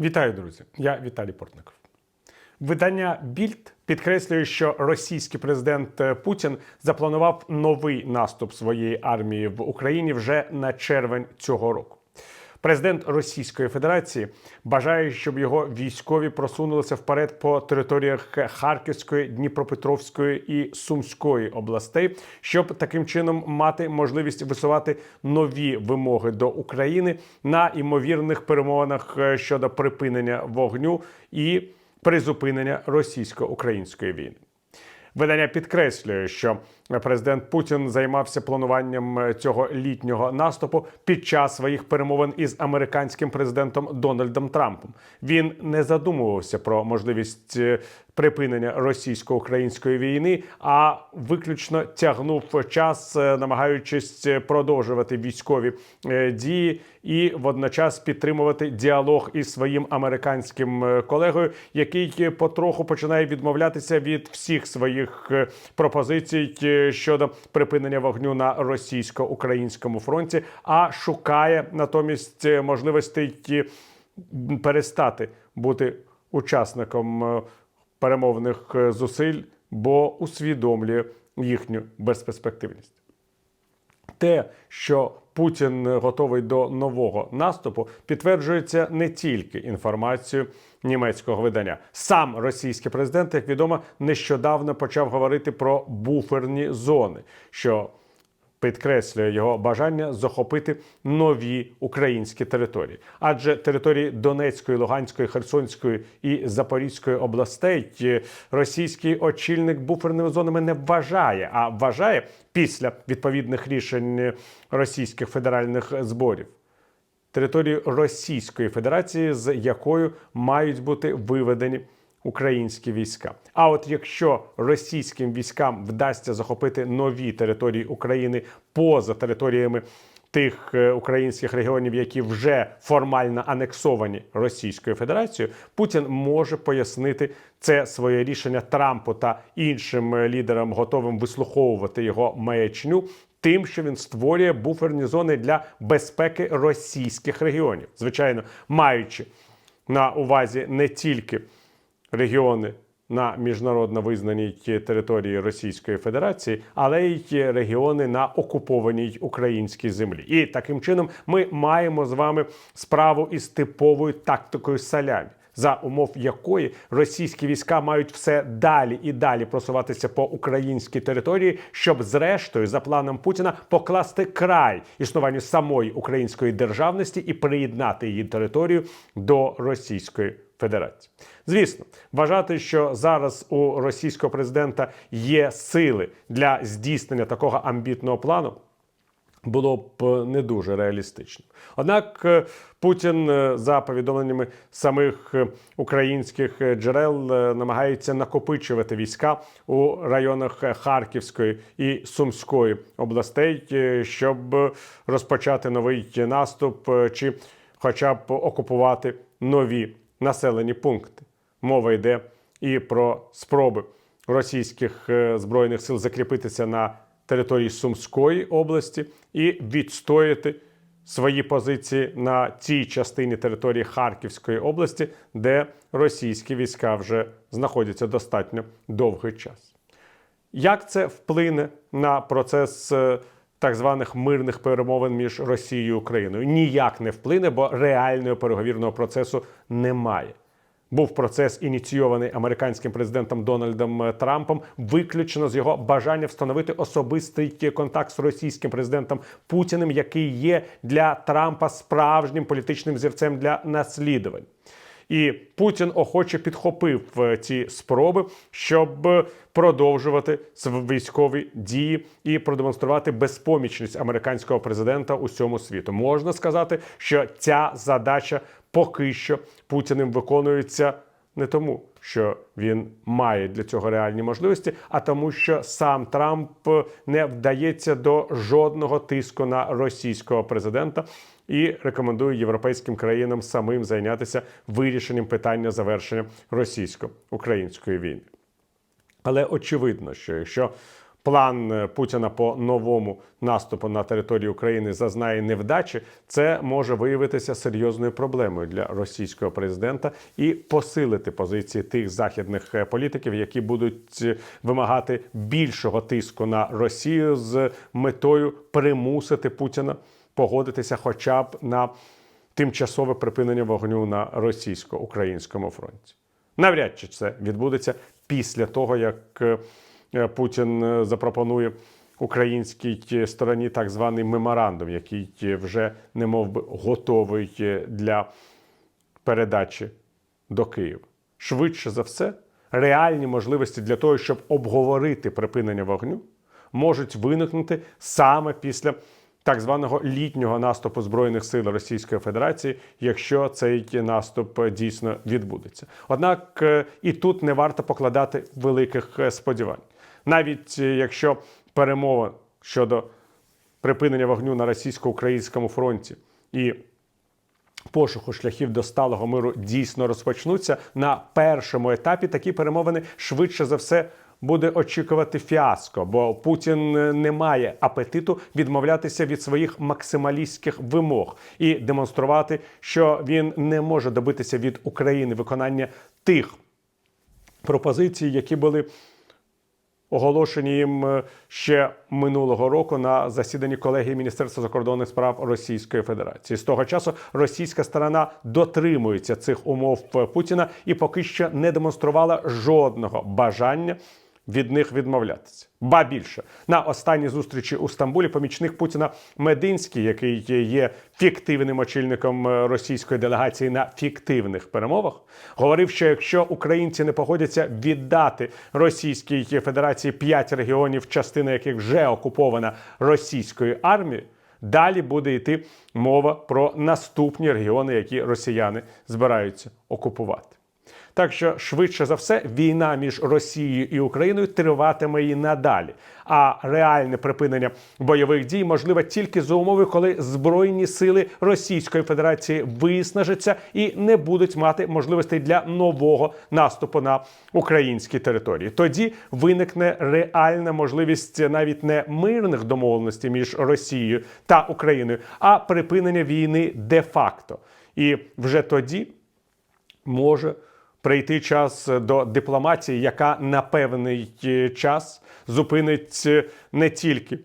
Вітаю, друзі! Я Віталій Портников. Видання Більд підкреслює, що російський президент е, Путін запланував новий наступ своєї армії в Україні вже на червень цього року. Президент Російської Федерації бажає, щоб його військові просунулися вперед по територіях Харківської, Дніпропетровської і Сумської областей, щоб таким чином мати можливість висувати нові вимоги до України на імовірних перемовинах е, щодо припинення вогню і призупинення російсько-української війни. Видання підкреслює, що президент Путін займався плануванням цього літнього наступу під час своїх перемовин із американським президентом Дональдом Трампом. Він не задумувався про можливість е, припинення російсько-української війни, а виключно тягнув час, е, намагаючись продовжувати військові е, дії і водночас підтримувати діалог із своїм американським е, колегою, який потроху починає відмовлятися від всіх своїх е, пропозицій е, щодо припинення вогню на російсько-українському фронті, а шукає натомість е, можливостей е, перестати бути учасником е, перемовних е, зусиль, бо усвідомлює їхню безперспективність. Те, що Путін готовий до нового наступу, підтверджується не тільки інформацією німецького видання. Сам російський президент, як відомо, нещодавно почав говорити про буферні зони, що підкреслює його бажання захопити нові українські території, адже території Донецької, Луганської, Херсонської і Запорізької областей е, російський очільник буферними зонами не вважає, а вважає після відповідних рішень російських федеральних зборів. Територію Російської Федерації, з якою мають бути виведені українські війська. А от якщо російським військам вдасться захопити нові території України поза територіями тих е, українських регіонів, які вже формально анексовані Російською Федерацією, Путін може пояснити це своє рішення Трампу та іншим е, лідерам, готовим вислуховувати його маячню. Тим, що він створює буферні зони для безпеки російських регіонів, звичайно, маючи на увазі не тільки регіони на міжнародно визнаній території Російської Федерації, але й регіони на окупованій українській землі. І таким чином ми маємо з вами справу із типовою тактикою салямі. За умов якої російські війська мають все далі і далі просуватися по українській території, щоб зрештою, за планом Путіна, покласти край існуванню самої української державності і приєднати її територію до Російської Федерації. Звісно, вважати, що зараз у російського президента є сили для здійснення такого амбітного плану. Було б не дуже реалістично. Однак е, Путін, е, за повідомленнями самих е, українських джерел, е, намагається накопичувати війська у районах Харківської і Сумської областей, е, щоб розпочати новий наступ е, чи хоча б окупувати нові населені пункти. Мова йде і про спроби російських е, збройних сил закріпитися на території Сумської області і відстояти свої позиції на цій частині території Харківської області, де російські війська вже знаходяться достатньо довгий час. Як це вплине на процес е, так званих мирних перемовин між Росією і Україною? Ніяк не вплине, бо реального переговірного процесу немає. Був процес ініційований американським президентом Дональдом е, Трампом, виключно з його бажання встановити особистий контакт з російським президентом Путіним, який є для Трампа справжнім політичним зірцем для наслідувань. І Путін охоче підхопив е, ці спроби, щоб е, продовжувати військові дії і продемонструвати безпомічність американського президента усьому світу. Можна сказати, що ця задача поки що Путіним виконується не тому, що він має для цього реальні можливості, а тому, що сам Трамп е, не вдається до жодного тиску на російського президента і рекомендує європейським країнам самим зайнятися вирішенням питання завершення російсько-української війни. Але очевидно, що якщо план е, Путіна по новому наступу на територію України зазнає невдачі, це може виявитися серйозною проблемою для російського президента і посилити позиції тих західних е, політиків, які будуть е, вимагати більшого тиску на Росію з метою примусити Путіна погодитися, хоча б на тимчасове припинення вогню на російсько-українському фронті. Навряд чи це відбудеться після того, як Путін е, запропонує українській е, стороні так званий меморандум, який е, вже не мов би готовий е, для передачі до Києва. Швидше за все, реальні можливості для того, щоб обговорити припинення вогню, можуть виникнути саме після так званого літнього наступу збройних сил Російської Федерації, якщо цей наступ дійсно відбудеться. Однак е, і тут не варто покладати великих е, сподівань, навіть е, якщо перемова щодо припинення вогню на російсько-українському фронті і пошуку шляхів до сталого миру дійсно розпочнуться на першому етапі. Такі перемовини швидше за все. Буде очікувати фіаско, бо Путін е, не має апетиту відмовлятися від своїх максималістських вимог і демонструвати, що він не може добитися від України виконання тих пропозицій, які були оголошені їм е, ще минулого року на засіданні колегії Міністерства закордонних справ Російської Федерації. З того часу російська сторона дотримується цих умов Путіна і поки що не демонструвала жодного бажання. Від них відмовлятися, ба більше на останній зустрічі у Стамбулі помічник Путіна Мединський, який є фіктивним очільником е, російської делегації на фіктивних перемовах, говорив, що якщо українці не погодяться віддати Російській Федерації п'ять регіонів, частина яких вже окупована російською армією, далі буде йти мова про наступні регіони, які росіяни збираються окупувати. Так що швидше за все війна між Росією і Україною триватиме і надалі. А реальне припинення бойових дій можливе тільки за умови, коли збройні сили Російської Федерації виснажаться і не будуть мати можливостей для нового наступу на українські території. Тоді виникне реальна можливість навіть не мирних домовленостей між Росією та Україною, а припинення війни де-факто. І вже тоді може прийти час до дипломатії, яка на певний е, час зупинить е, не тільки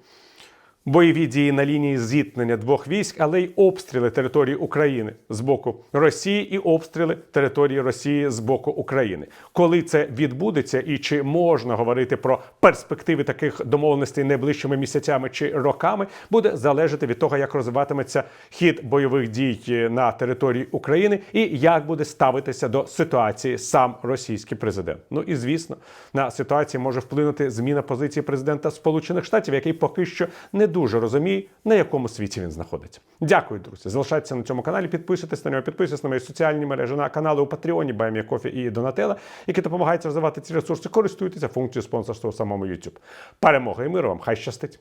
бойові дії на лінії зіткнення двох військ, але й обстріли території України з боку Росії і обстріли території Росії з боку України. Коли це відбудеться, і чи можна говорити про перспективи таких домовленостей найближчими місяцями чи роками, буде залежати від того, як розвиватиметься хід бойових дій на території України і як буде ставитися до ситуації сам російський президент. Ну і звісно, на ситуацію може вплинути зміна позиції президента Сполучених Штатів, який поки що не дуже розуміє, на якому світі він знаходиться. Дякую, друзі. Залишайтеся на цьому каналі, підписуйтесь на нього, підписуйтесь на мої соціальні мережі, на канали у Патреоні, Баймія Кофі і Донателла, які допомагають розвивати ці ресурси. Користуйтеся функцією спонсорства у самому YouTube. Перемога і миру вам! Хай щастить!